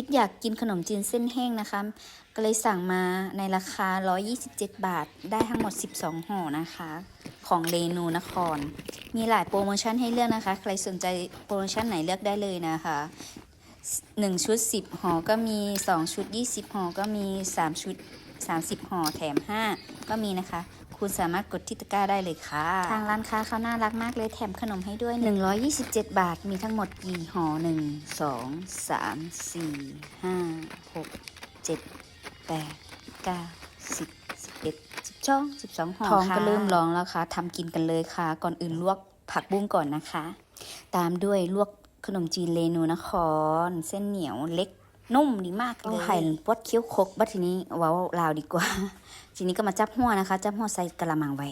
คิดอยากกินขนมจีนเส้นแห้งนะคะ ก็เลยสั่งมาในราคา 127 บาท ได้ทั้งหมด 12ห่อนะคะ ของเรนูนคร มีหลายโปรโมชั่นให้เลือกนะคะ ใครสนใจโปรโมชั่นไหนเลือกได้เลยนะคะ 1 ชุด 10ห่อก็มี 2 ชุด 20ห่อก็มี 3 ชุด 30ห่อแถม 5 ก็มีนะคะ คุณสามารถกดที่ตะกร้าได้เลยค่ะ ทางร้านค้าเขาน่ารักมากเลยแถมขนมให้ด้วย 127 บาท มีทั้งหมดกี่ห่อ1 2 3 4 5 6 7 8 9 10 11 12 12ห่อท้องก็เริ่มร้องแล้วค่ะทำกินกันเลยค่ะ ก่อนอื่นลวกผักบุ้งก่อนนะคะ ตามด้วยลวกขนมจีนเรนูนคร เส้นเหนียวเล็ก นุ่มดีมากเลยไข่ปดเคี้ยวคกบัดทีนี้ว้าลาวดีกว่า ทีนี้ก็มาจับหัวนะคะ จับหัวใส่กระมังไว้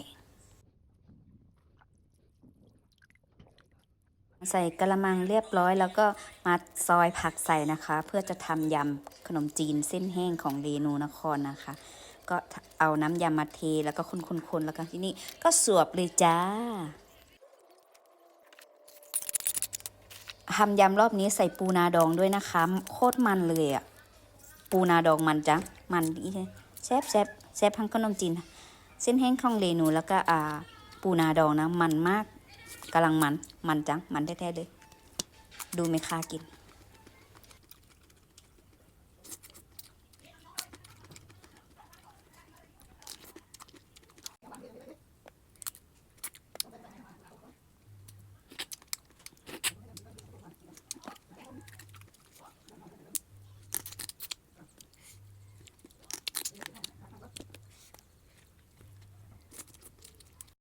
ใส่กระมังเรียบร้อย แล้วก็มาซอยผักใส่นะคะ เพื่อจะทำยำขนมจีนเส้นแห้งของเรนูนครนะคะ ก็เอาน้ำยำมาเทแล้วก็คนๆๆแล้วก็ที่นี่ก็สวบเลยจ้า ทำยำรอบนี้ใส่ปูนาดองด้วยนะคะ โคตรมันเลยอะปูนาดองมันจังมันดีเลยแซ่บแซ่บแซ่บทั้งขนมจีนเส้นแห้งของเลนูแล้วก็อ่าปูนาดองนะ มันมากกำลังมัน มันจัง มันแท้ๆเลย ดูไหมคะกิน